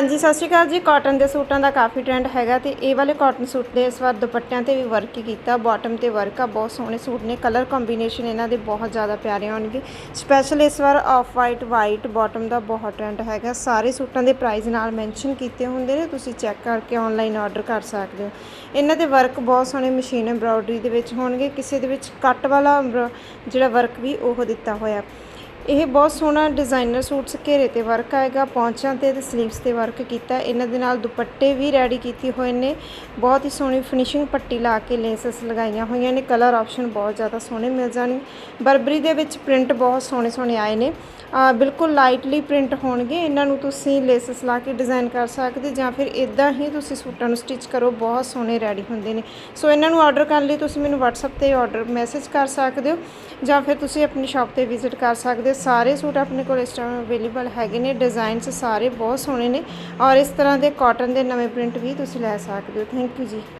ਹਾਂਜੀ, ਸਤਿ ਸ਼੍ਰੀ ਅਕਾਲ ਜੀ। ਕਾਟਨ ਦੇ ਸੂਟਾਂ ਦਾ ਕਾਫੀ ਟ੍ਰੈਂਡ ਹੈਗਾ ਤੇ ਇਹ ਵਾਲੇ ਕਾਟਨ ਸੂਟ ਦੇ ਇਸ ਵਾਰ ਦੁਪੱਟਿਆਂ ਤੇ ਵੀ ਵਰਕ ਕੀਤਾ। ਬਾਟਮ ਤੇ ਵਰਕ ਆ, ਬਹੁਤ ਸੋਹਣੇ ਸੂਟ ਨੇ। ਕਲਰ ਕੰਬੀਨੇਸ਼ਨ ਇਹਨਾਂ ਦੇ ਬਹੁਤ ਜ਼ਿਆਦਾ ਪਿਆਰੇ ਹੋਣਗੇ ਸਪੈਸ਼ਲ ਇਸ ਵਾਰ ਆਫ ਵਾਈਟ ਵਾਈਟ ਬਾਟਮ ਦਾ ਬਹੁਤ ਟ੍ਰੈਂਡ ਹੈਗਾ। ਸਾਰੇ ਸੂਟਾਂ ਦੇ ਪ੍ਰਾਈਸ ਨਾਲ ਮੈਂਸ਼ਨ ਕੀਤੇ ਹੁੰਦੇ ਨੇ। ਤੁਸੀਂ ਚੈੱਕ ਕਰਕੇ ਆਨਲਾਈਨ ਆਰਡਰ ਕਰ ਸਕਦੇ ਹੋ। ਇਹਨਾਂ ਦੇ ਵਰਕ ਬਹੁਤ ਸੋਹਣੇ ਮਸ਼ੀਨ ਐਮਬ੍ਰਾਇਡਰੀ ਦੇ ਵਿੱਚ ਹੋਣਗੇ। ਕਿਸੇ ਦੇ ਵਿੱਚ ਕੱਟ ਵਾਲਾ ਐਮਬ੍ਰੋ- ਜਿਹੜਾ ਵਰਕ ਵੀ ਉਹ ਦਿੱਤਾ ਹੋਇਆ। ਇਹ ਬਹੁਤ ਸੋਹਣਾ ਡਿਜ਼ਾਈਨਰ ਸੂਟਸ ਘੇਰੇ ਤੇ ਵਰਕ ਆਏਗਾ ਪੌਂਚਾਂ ਤੇ ਤੇ ਸਲੀਵਸ ਤੇ ਵਰਕ ਕੀਤਾ। ਇਹਨਾਂ ਦੇ ਨਾਲ ਦੁਪੱਟੇ ਵੀ ਰੈਡੀ ਕੀਤੇ ਹੋਏ ਨੇ। ਬਹੁਤ ਹੀ ਸੋਹਣੀ ਫਿਨਿਸ਼ਿੰਗ ਪੱਟੀ ਲਾ ਕੇ ਲੇਸਸ ਲਗਾਈਆਂ ਹੋਈਆਂ ਨੇ। ਕਲਰ ਆਪਸ਼ਨ ਬਹੁਤ ਜ਼ਿਆਦਾ ਸੋਹਣੇ ਮਿਲ ਜਾਣਗੇ ਬਰਬਰੀ ਦੇ ਵਿੱਚ ਪ੍ਰਿੰਟ ਬਹੁਤ ਸੋਹਣੇ ਸੋਹਣੇ ਆਏ ਨੇ। ਬਿਲਕੁਲ ਲਾਈਟਲੀ ਪ੍ਰਿੰਟ ਹੋਣਗੇ। ਇਹਨਾਂ ਨੂੰ ਤੁਸੀਂ ਲੇਸਸ ਲਾ ਕੇ ਡਿਜ਼ਾਈਨ ਕਰ ਸਕਦੇ ਜਾਂ ਫਿਰ ਇਦਾਂ ਹੀ ਤੁਸੀਂ ਸੂਟਾਂ ਨੂੰ ਸਟਿਚ ਕਰੋ। ਬਹੁਤ ਸੋਹਣੇ ਰੈਡੀ ਹੁੰਦੇ ਨੇ। ਸੋ ਇਹਨਾਂ ਨੂੰ ਆਰਡਰ ਕਰਨ ਲਈ ਤੁਸੀਂ ਮੈਨੂੰ WhatsApp ਤੇ ਆਰਡਰ ਮੈਸੇਜ ਕਰ ਸਕਦੇ ਹੋ ਜਾਂ ਫਿਰ ਤੁਸੀਂ ਆਪਣੀ ਸ਼ਾਪ ਤੇ ਵਿਜ਼ਿਟ ਕਰ ਸਕਦੇ ਹੋ ਸਾਰੇ ਸੂਟ ਆਪਣੇ ਕੋਲ ਇਸ ਟਾਈਮ ਅਵੇਲੇਬਲ ਹੈਗੇ ਨੇ। ਡਿਜ਼ਾਈਨਸ ਸਾਰੇ ਬਹੁਤ ਸੋਹਣੇ ਨੇ ਔਰ ਇਸ ਤਰ੍ਹਾਂ ਦੇ ਕਾਟਨ ਦੇ ਨਵੇਂ ਪ੍ਰਿੰਟ ਵੀ ਤੁਸੀਂ ਲੈ ਸਕਦੇ ਹੋ। ਥੈਂਕ ਯੂ ਜੀ।